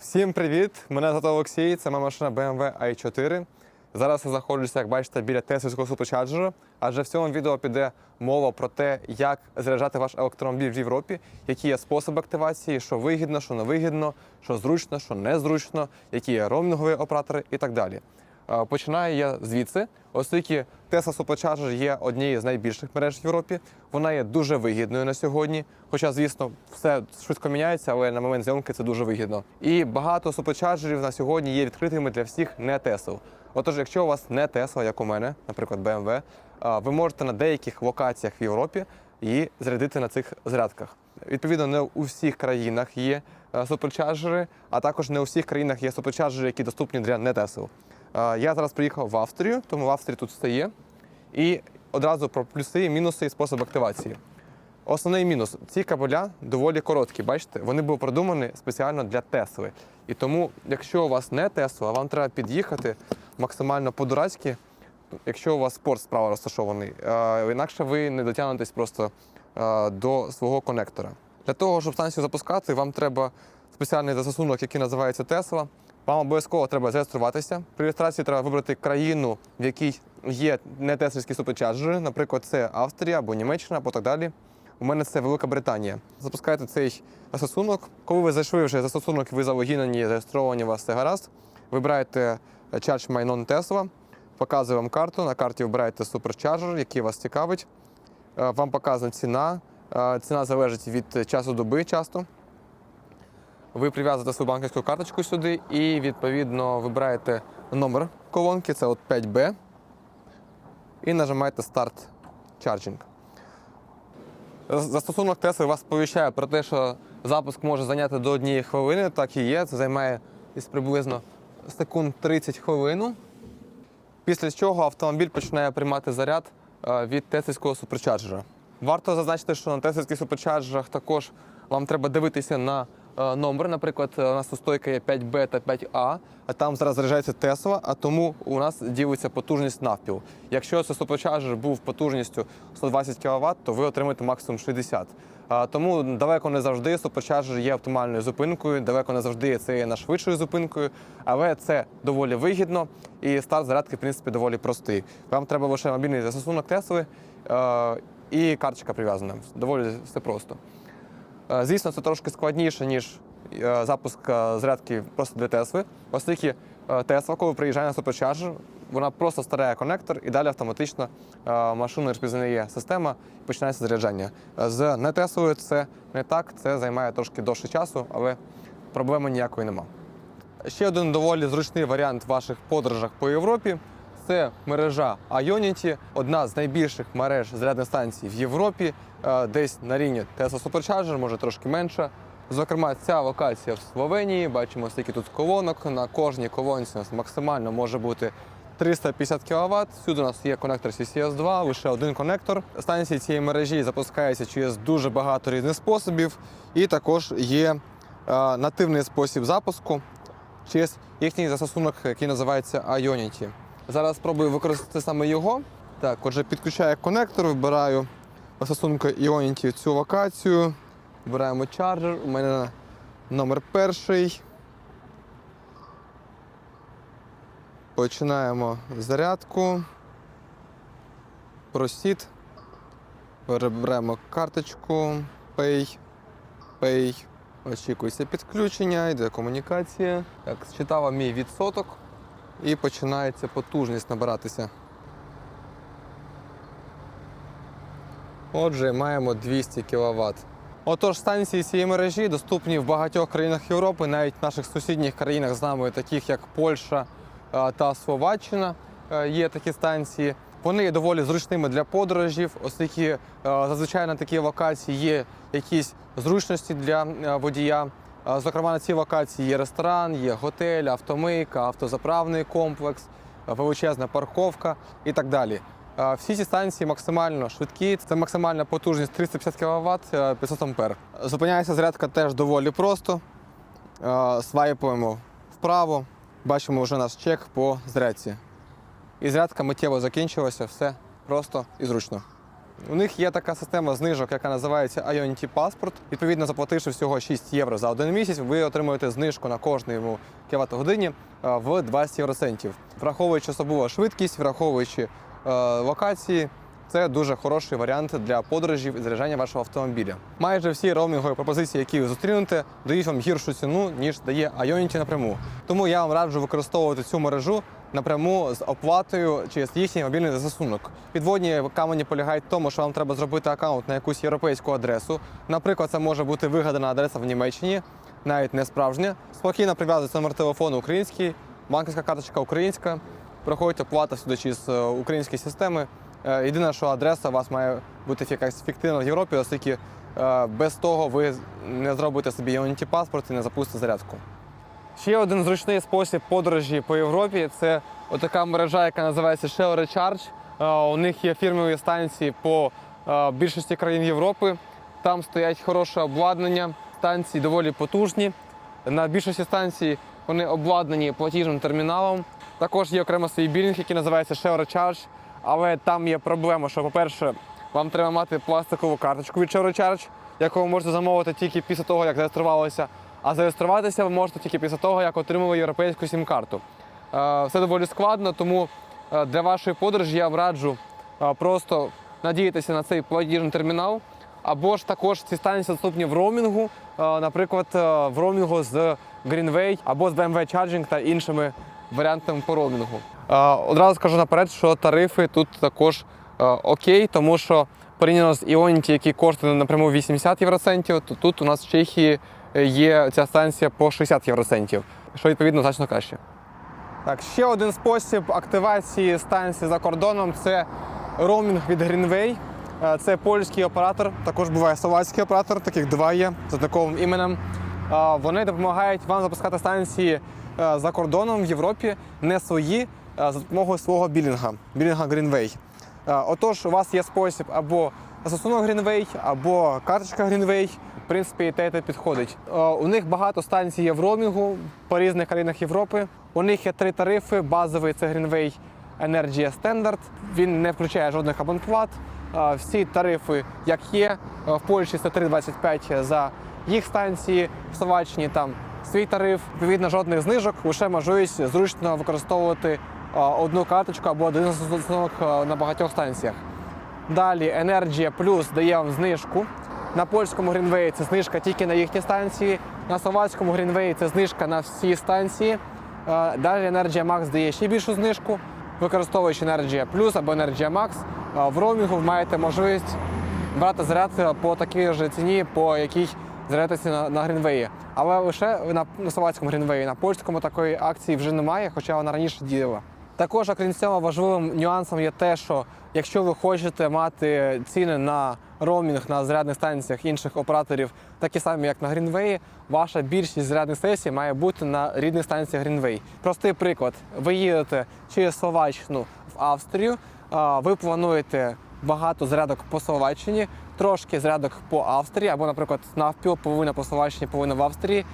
Всім привіт! Мене звати Олексій, це моя машина BMW i4. Зараз я знаходжуся, як бачите, біля Теслівського суперчарджера, адже в цьому відео піде мова про те, як заряджати ваш електромобіль в Європі, які є способи активації, що вигідно, що не вигідно, що зручно, що незручно, які є роумінгові оператори і так далі. Е, Починаю я звідси, оскільки Tesla Supercharger є однією з найбільших мереж в Європі. Вона є дуже вигідною на сьогодні. Хоча, звісно, все швидко міняється, але на момент зйомки це дуже вигідно. І багато суперчарджерів на сьогодні є відкритими для всіх не Tesla. Отож, якщо у вас не Tesla, як у мене, наприклад, BMW, е, ви можете на деяких локаціях в Європі її зарядити на цих зарядках. Відповідно, не у всіх країнах є суперчарджери, а також не у всіх країнах є суперчарджери, які доступні для не Tesla. Я зараз приїхав в Австрію, тому в Австрії тут все є. І одразу про плюси, і мінуси і спосіб активації. Основний мінус ці кабеля доволі короткі. Бачите, вони були продумані спеціально для Тесли. І тому, якщо у вас не Тесла, вам треба під'їхати максимально по-дурацьки, якщо у вас спорт справа розташований. Інакше ви не дотягнетесь просто до свого конектора. Для того, щоб станцію запускати, вам треба спеціальний застосунок, який називається Тесла. Вам обов'язково треба зареєструватися. При реєстрації треба вибрати країну, в якій є не теслівські суперчарджери. Наприклад, це Австрія або Німеччина, або так далі. У мене це Велика Британія. Запускаєте цей застосунок. Коли ви зайшли вже застосунок, ви залогінені, зареєстровані, у вас все гаразд. Вибираєте Charge My Non Tesla, показує вам карту. На карті вибираєте суперчарджер, який вас цікавить. Е, Вам показана ціна. Е, Ціна залежить від часу доби часто. Ви прив'язуєте свою банківську карточку сюди і відповідно вибираєте номер колонки, це от 5B, і нажимаєте Start Charging. Застосунок Tesla вас сповіщає про те, що запуск може зайняти до однієї хвилини, так і є. Це займає десь приблизно секунд 30 хвилин. Після чого автомобіль починає приймати заряд е, від теслівського суперчарджера. Варто зазначити, що на теслівських суперчарджерах також вам треба дивитися на номер. Наприклад, у нас тут стойка є 5B та 5A, а там зараз заряджається Тесла, а тому у нас ділиться потужність навпіл. Якщо це суперчарджер був потужністю 120 кВт, то ви отримаєте максимум 60. Тому далеко не завжди суперчарджер є оптимальною зупинкою, далеко не завжди це є найшвидшою зупинкою, але це доволі вигідно і старт зарядки, в принципі, доволі простий. Вам треба лише мобільний застосунок Тесли е, і карточка прив'язана. Доволі все просто. Е, Звісно, це трошки складніше, ніж е, запуск е, зарядки просто для Тесли, оскільки Тесла, коли приїжджає на суперчарджер, вона просто старає конектор і далі автоматично машина розпізнає система і починається заряджання. З не Теслою це не так, це займає трошки довше часу, але проблеми ніякої нема. Ще один доволі зручний варіант в ваших подорожах по Європі це мережа Ionity, одна з найбільших мереж зарядних станцій в Європі, десь на рівні Tesla Supercharger, може трошки менша. Зокрема, ця локація в Словенії. Бачимо, скільки тут колонок. На кожній колонці у нас максимально може бути 350 кВт. Всюди у нас є конектор CCS2, лише один конектор. Станції цієї мережі запускаються через дуже багато різних способів, і також є е, нативний спосіб запуску через їхній застосунок, який називається Ionity. Зараз спробую використати саме його. Так, отже, підключаю конектор, вибираю застосунку Ionity цю локацію. Вибираємо чарджер. У мене номер перший. Починаємо зарядку. Просід. Вибираємо карточку. Pay. Pay. Очікується підключення, йде комунікація. Так, считала мій відсоток і починається потужність набиратися. Отже, маємо 200 кВт. Отож, станції цієї мережі доступні в багатьох країнах Європи, навіть в наших сусідніх країнах з нами, таких як Польща е, та Словаччина, е, є такі станції. Вони є доволі зручними для подорожів, оскільки е, зазвичай на такі локації є якісь зручності для водія. Зокрема, на цій локації є ресторан, є готель, автомийка, автозаправний комплекс, величезна парковка і так далі. Всі ці станції максимально швидкі. Це максимальна потужність 350 кВт, е, 500 ампер. Зупиняється зарядка теж доволі просто. Е, Свайпуємо вправо, бачимо вже наш чек по зарядці. І зарядка миттєво закінчилася, все просто і зручно. У них є така система знижок, яка називається Ionity Passport. Відповідно, заплативши всього 6 євро за один місяць, ви отримуєте знижку на кожному кВт годині е, в 20 євроцентів. Враховуючи особливо швидкість, враховуючи локації, це дуже хороший варіант для подорожів і заряджання вашого автомобіля. Майже всі роумінгові пропозиції, які ви зустрінете, дають вам гіршу ціну, ніж дає Ionity напряму. Тому я вам раджу використовувати цю мережу напряму з оплатою через їхній мобільний застосунок. Підводні камені полягають в тому, що вам треба зробити аккаунт на якусь європейську адресу. Наприклад, це може бути вигадана адреса в Німеччині, навіть не справжня. Спокійно прив'язується номер телефону український, банківська карточка українська. Проходить оплата сюди через українські системи. Е, Єдине, що адреса у вас має бути якась фіктивна в Європі, оскільки е, без того ви не зробите собі Unity паспорт і не запустите зарядку. Ще один зручний спосіб подорожі по Європі це отака мережа, яка називається Shell Recharge. Е, У них є фірмові станції по більшості країн Європи. Там стоять хороше обладнання, станції доволі потужні. На більшості станцій вони обладнані платіжним терміналом. Також є окремо свій білінг, який називається Shell Recharge. Але там є проблема, що, по-перше, вам треба мати пластикову карточку від Shell Recharge, яку ви можете замовити тільки після того, як зареєструвалися. А зареєструватися ви можете тільки після того, як отримали європейську сім-карту. Е, Все доволі складно, тому е, для вашої подорожі я вам раджу е, просто надіятися на цей платіжний термінал. Або ж також ці станції доступні в роумінгу, наприклад, в роумінгу з Greenway або з BMW Charging та іншими варіантами по роумінгу. Е, Одразу скажу наперед, що тарифи тут також е, окей, тому що порівняно з Ionity, які коштує напряму 80 євроцентів, то тут у нас в Чехії е, є ця станція по 60 євроцентів, що відповідно значно краще. Так, ще один спосіб активації станції за кордоном це роумінг від Greenway. Це польський оператор, також буває словацький оператор, таких два є за таким іменем. Вони допомагають вам запускати станції е, за кордоном в Європі, не свої, е, за допомогою свого білінга, білінга Greenway. Е, Отож, у вас є спосіб або застосунок Greenway, або карточка Greenway. В принципі, і те, і те підходить. У них багато станцій є в роумінгу по різних країнах Європи. У них є три тарифи. Базовий це Greenway Energy Standard. Він не включає жодних абонплат. Всі тарифи, як є. В Польщі це 3,25 за їх станції, в Словаччині там свій тариф. Відповідно, жодних знижок, лише можливість зручно використовувати одну карточку або один застосунок на багатьох станціях. Далі Energia Plus дає вам знижку. На польському Greenway це знижка тільки на їхні станції. На словацькому Greenway це знижка на всі станції. Далі Energia Max дає ще більшу знижку. Використовуючи Energia Plus або Energia Max, в роумінгу ви маєте можливість брати заряд по такій ж ціні, по якій зарядитися на, на Greenway. Але лише на, на словацькому Greenway, на польському такої акції вже немає, хоча вона раніше діяла. Також, окрім цього, важливим нюансом є те, що якщо ви хочете мати ціни на роумінг на зарядних станціях інших операторів, такі самі, як на Greenway, ваша більшість зарядних сесій має бути на рідних станціях Greenway. Простий приклад: ви їдете через Словаччину в Австрію, ви плануєте багато зарядок по Словаччині, трошки зарядок по Австрії, або, наприклад, навпіл, половина по Словаччині, половина в Австрії.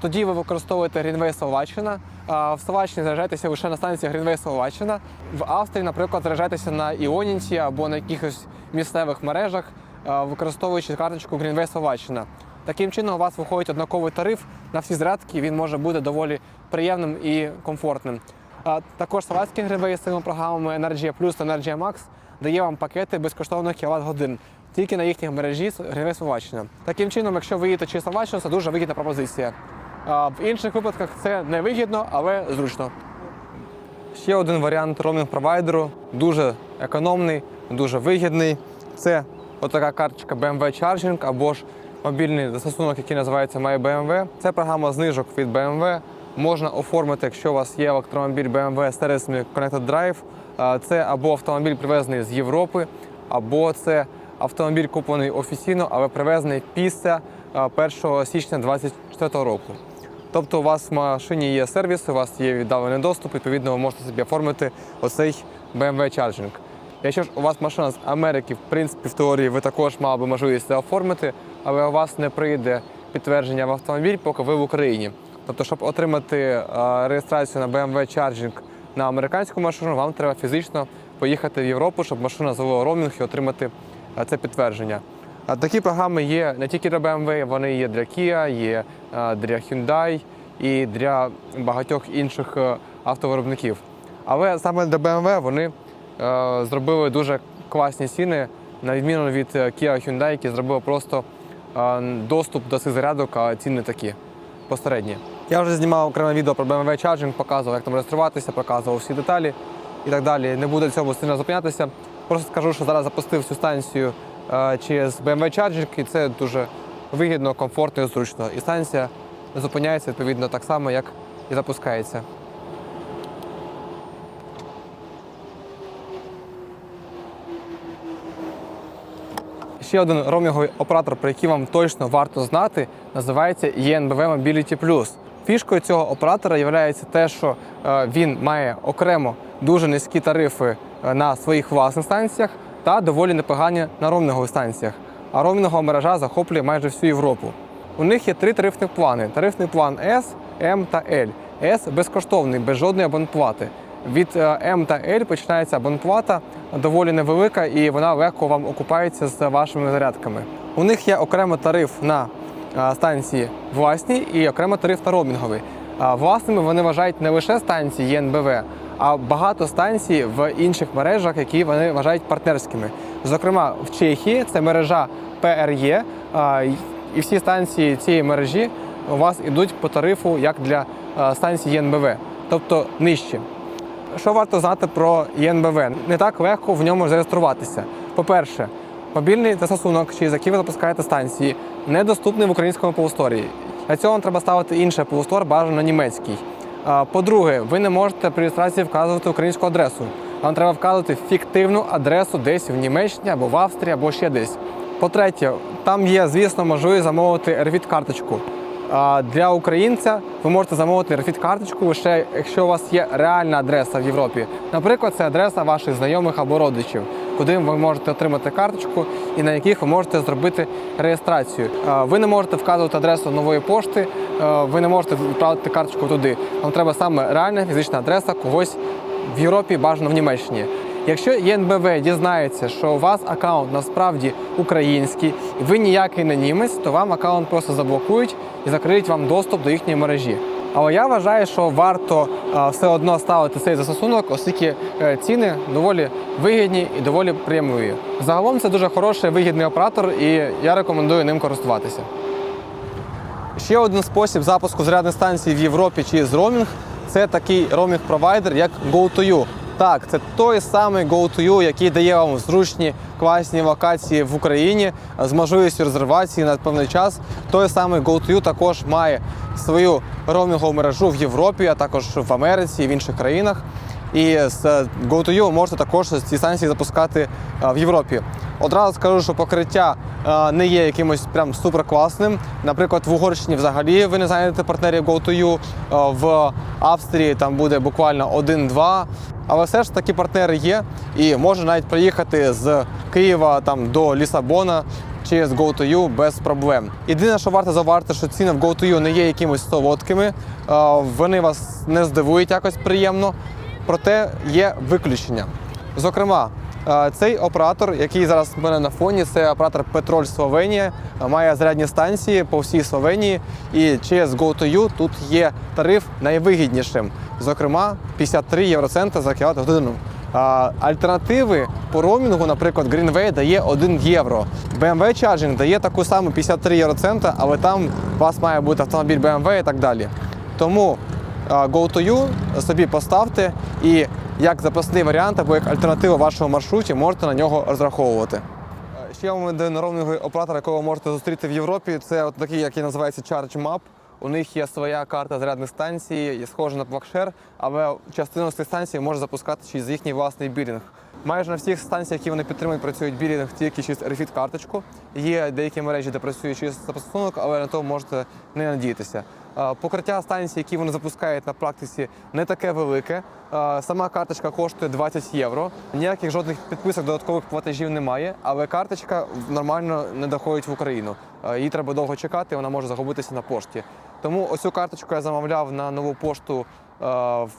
Тоді ви використовуєте Greenway Словаччина. В Словаччині заряджаєтеся лише на станції Greenway Словаччина. В Австрії, наприклад, заряджаєтеся на Іонінці або на якихось місцевих мережах, використовуючи карточку Greenway Словаччина. Таким чином у вас виходить однаковий тариф на всі зарядки. Він може бути доволі приємним і комфортним. Також словацький Greenway з цими програмами Energia Plus та Energia Max дає вам пакети безкоштовних кіловат годин тільки на їхній мережі Greenway Словаччина. Таким чином, якщо ви їдете через Словаччину, це дуже вигідна пропозиція. А В інших випадках це не вигідно, але зручно. Ще один варіант роумінг провайдеру дуже економний, дуже вигідний. Це отака карточка BMW Charging або ж мобільний застосунок, який називається MyBMW. Це програма знижок від BMW. Можна оформити, якщо у вас є електромобіль BMW з сервісами Connected Drive. Це або автомобіль привезений з Європи, або це автомобіль куплений офіційно, але привезений після 1 січня 2024 року. Тобто у вас в машині є сервіс, у вас є віддалений доступ, відповідно, ви можете собі оформити оцей BMW Charging. Якщо ж у вас машина з Америки, в принципі, в теорії ви також мали би можливість це оформити, але у вас не прийде підтвердження в автомобіль, поки ви в Україні. Тобто, щоб отримати е, реєстрацію на BMW Charging на американську машину, вам треба фізично поїхати в Європу, щоб машина завела роумінг і отримати е, це підтвердження. Такі програми є не тільки для BMW, вони є для Kia, є е, для Hyundai і для багатьох інших е, автовиробників. Але саме для BMW вони е, зробили дуже класні ціни, на відміну від Kia Hyundai, які зробили просто доступ до цих зарядок, а ціни такі посередні. Я вже знімав окреме відео про BMW Charging, показував, як там реєструватися, показував всі деталі і так далі. Не буду цьому сильно зупинятися. Просто скажу, що зараз запустив цю станцію е, через BMW Charging, і це дуже вигідно, комфортно і зручно. І станція зупиняється відповідно так само, як і запускається. Ще один роумінговий оператор, про який вам точно варто знати, називається ENBV Mobility Plus. Фішкою цього оператора є те, що е, він має окремо дуже низькі тарифи на своїх власних станціях та доволі непогані на роумінгових станціях. А роумінгова мережа захоплює майже всю Європу. У них є три тарифні плани: тарифний план S, M та L. S безкоштовний, без жодної абонплати. Від е, М та L починається абонплата доволі невелика і вона легко вам окупається з вашими зарядками. У них є окремий тариф на е, станції власні і окремий тариф на роумінговий. Власними вони вважають не лише станції ЄНБВ, а багато станцій в інших мережах, які вони вважають партнерськими. Зокрема, в Чехії це мережа й- і всі станції цієї мережі у вас ідуть по тарифу як для станцій ЄНБВ, тобто нижче. Що варто знати про ЄНБВ? Не так легко в ньому зареєструватися. По-перше, мобільний застосунок, через який ви запускаєте станції, недоступний в українському полусторі. Для цього треба ставити інший полустор, бажано німецький. По-друге, ви не можете при реєстрації вказувати українську адресу. Вам треба вказувати фіктивну адресу десь в Німеччині або в Австрії, або ще десь. По-третє, там є, звісно, можливість замовити RFID-карточку. Для українця ви можете замовити RFID-карточку лише якщо у вас є реальна адреса в Європі. Наприклад, це адреса ваших знайомих або родичів, куди ви можете отримати карточку і на яких ви можете зробити реєстрацію. Ви не можете вказувати адресу нової пошти, ви не можете відправити карточку туди. Вам треба саме реальна фізична адреса когось в Європі, бажано в Німеччині. Якщо ЄНБВ дізнається, що у вас аккаунт насправді український, і ви ніякий не німець, то вам аккаунт просто заблокують і закриють вам доступ до їхньої мережі. Але я вважаю, що варто все одно ставити цей застосунок, оскільки е, ціни доволі вигідні і доволі приємливі. Загалом це дуже хороший вигідний оператор, і я рекомендую ним користуватися. Ще один спосіб запуску зарядних станцій в Європі через роумінг це такий роумінг-провайдер, як GoToYou. Так, це той самий GoToU, який дає вам зручні класні локації в Україні з можливістю резервації на певний час. Той самий GoToU також має свою роумінгову мережу в Європі, а також в Америці і в інших країнах. І з е, GoToYou можете також ці станції запускати е, в Європі. Одразу скажу, що покриття е, не є якимось прям суперкласним. Наприклад, в Угорщині взагалі ви не знайдете партнерів GoToYou, е, в Австрії там буде буквально один-два. Але все ж такі партнери є, і можна навіть приїхати з Києва там до Лісабона через GoToYou без проблем. Єдине, що варто зауважити, що ціни в GoToYou не є якимось солодкими, вони вас не здивують якось приємно, проте є виключення. Зокрема, е, цей оператор, який зараз в мене на фоні, це оператор Петроль Словенія, е, має зарядні станції по всій Словенії. І через GoToYou тут є тариф найвигіднішим. Зокрема, 53 євроцента за кіловат годину. Альтернативи по роумінгу, наприклад, Greenway дає 1 євро. BMW Charging дає таку саму 53 євроцента, але там у вас має бути автомобіль BMW і так далі. Тому а, GoToYou собі поставте і як запасний варіант або як альтернативу вашому маршруті можете на нього розраховувати. Ще один оператор, якого ви можете зустріти в Європі. Це от такий, який називається ChargeMap. У них є своя карта зарядних станцій, схожа на Плакшер, але частину з цих станцій може запускати через їхній власний білінг. Майже на всіх станціях, які вони підтримують, працюють білінг тільки через refit карточку. Є деякі мережі, де працює через застосунок, але на то можете не надіятися. Покриття станцій, які вони запускають на практиці, не таке велике. Сама карточка коштує 20 євро. Ніяких жодних підписок додаткових платежів немає, але карточка нормально не доходить в Україну. Її треба довго чекати, вона може загубитися на пошті. Тому оцю карточку я замовляв на нову пошту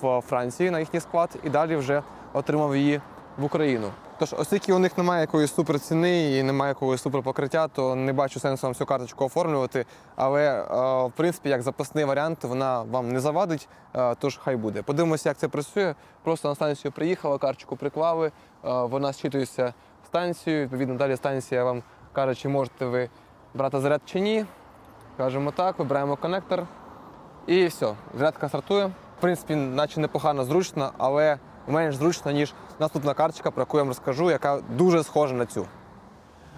в Франції на їхній склад і далі вже отримав її в Україну. Тож, оскільки у них немає якоїсь супер ціни і немає якогось супер покриття, то не бачу сенсу вам цю карточку оформлювати. Але е, в принципі, як запасний варіант, вона вам не завадить, е, тож хай буде. Подивимося, як це працює. Просто на станцію приїхали, карточку приклали, е, вона зчитується в станцію. Відповідно, далі станція вам каже, чи можете ви брати заряд чи ні. Кажемо так, вибираємо коннектор. І все, зарядка стартує. В принципі, наче непогано зручно, але менш зручно, ніж наступна карточка, про яку я вам розкажу, яка дуже схожа на цю.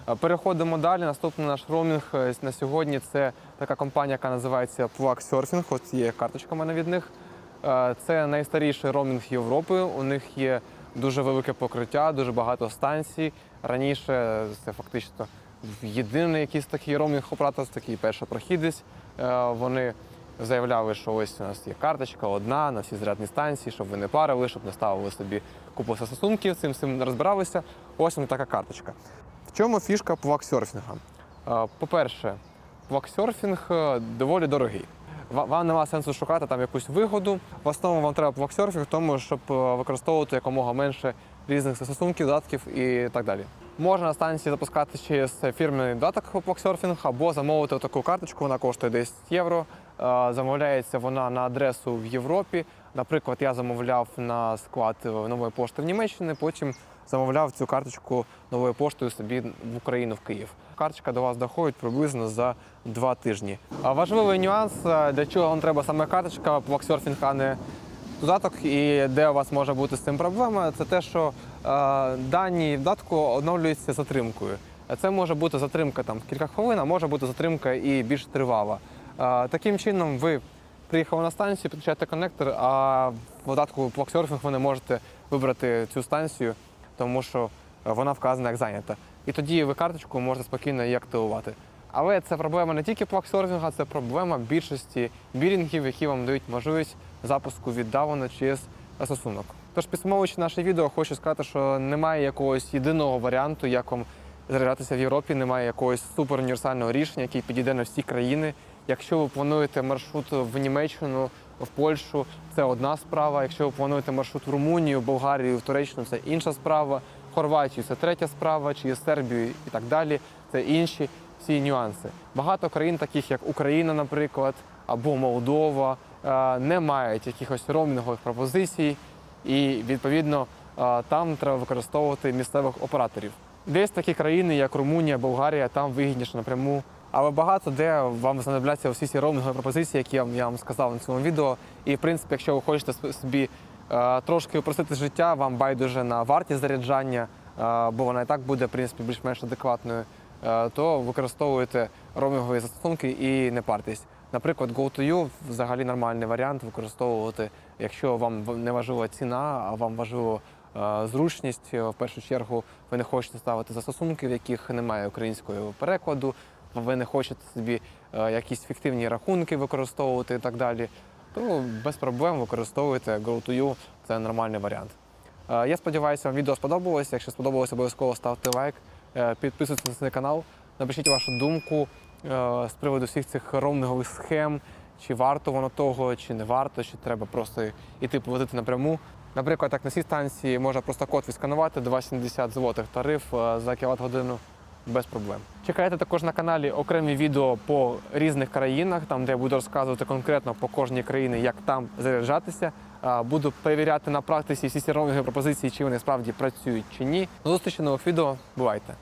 Е, Переходимо далі. Наступний наш роумінг е, на сьогодні це така компанія, яка називається Plug Surfing. Ось є карточка в мене від них. Е, Це найстаріший роумінг Європи. У них є дуже велике покриття, дуже багато станцій. Раніше це фактично єдиний якийсь такий роумінг оператор, такий першопрохідець. Вони заявляли, що ось у нас є карточка одна на всі зарядні станції, щоб ви не парили, щоб не ставили собі купу застосунків, цим всім розбиралися. Ось вона така карточка. В чому фішка плаксерфінга? Е, По-перше, плаксерфінг е, доволі дорогий. Вам нема сенсу шукати там якусь вигоду. В основному вам треба плаксерфінг, тому щоб е, використовувати якомога менше різних застосунків, додатків і так далі. Можна на станції запускати через фірменний додаток плаксерфінг або замовити таку карточку, вона коштує 10 євро. Е, Замовляється вона на адресу в Європі. Наприклад, я замовляв на склад е, нової пошти в Німеччині, потім замовляв цю карточку новою поштою собі в Україну в Київ. Карточка до вас доходить приблизно за два тижні. А важливий нюанс, е, для чого вам треба саме карточка, плаксерфінг, а не додаток, і де у вас може бути з цим проблема, це те, що дані додатку оновлюються затримкою. Це може бути затримка там кілька хвилин, а може бути затримка і більш тривала. Таким чином, ви приїхали на станцію, підключаєте коннектор, а в додатку Plugsurfing ви не можете вибрати цю станцію, тому що вона вказана як зайнята. І тоді ви карточку можете спокійно її активувати. Але це проблема не тільки плаксорфінга, це проблема більшості білінгів, які вам дають можливість запуску віддалено через застосунок. Тож, підсумовуючи наше відео, хочу сказати, що немає якогось єдиного варіанту, як вам заряджатися в Європі, немає якогось супер універсального рішення, який підійде на всі країни. Якщо ви плануєте маршрут в Німеччину, в Польщу, це одна справа. Якщо ви плануєте маршрут в Румунію, Болгарію, в Туреччину, це інша справа. Хорватію це третя справа, чи Сербію і так далі. Це інші всі нюанси. Багато країн, таких як Україна, наприклад, або Молдова, е, не мають якихось роумінгових пропозицій, і відповідно е, там треба використовувати місцевих операторів. Десь такі країни, як Румунія, Болгарія, там вигідніше напряму. Але багато де вам знадобляться всі ці роумінгові пропозиції, які я вам- я вам сказав на цьому відео. І в принципі, якщо ви хочете собі е, трошки упростити життя, вам байдуже на вартість заряджання, е, бо вона і так буде в принципі більш-менш адекватною, е, то використовуєте роумінгові застосунки і не партесь. Наприклад, GoToYou взагалі нормальний варіант використовувати, якщо вам не важлива ціна, а вам важливо е, зручність. Е, В першу чергу ви не хочете ставити застосунки, в яких немає українського перекладу, ви не хочете собі е, якісь фіктивні рахунки використовувати і так далі, то без проблем використовуйте GoToYou, це нормальний варіант. Е, Я сподіваюся, вам відео сподобалося. Якщо сподобалося, обов'язково ставте лайк, е, підписуйтесь на канал, напишіть вашу думку з приводу всіх цих роумінгових схем, чи варто воно того, чи не варто, чи треба просто йти платити напряму. Наприклад, так на цій станції можна просто код відсканувати 2,70 злотих тариф за кіловат годину без проблем. Чекайте також на каналі окремі відео по різних країнах, там де я буду розказувати конкретно по кожній країні, як там заряджатися. Буду перевіряти на практиці всі ці пропозиції, чи вони справді працюють чи ні. До зустрічі нових відео. Бувайте!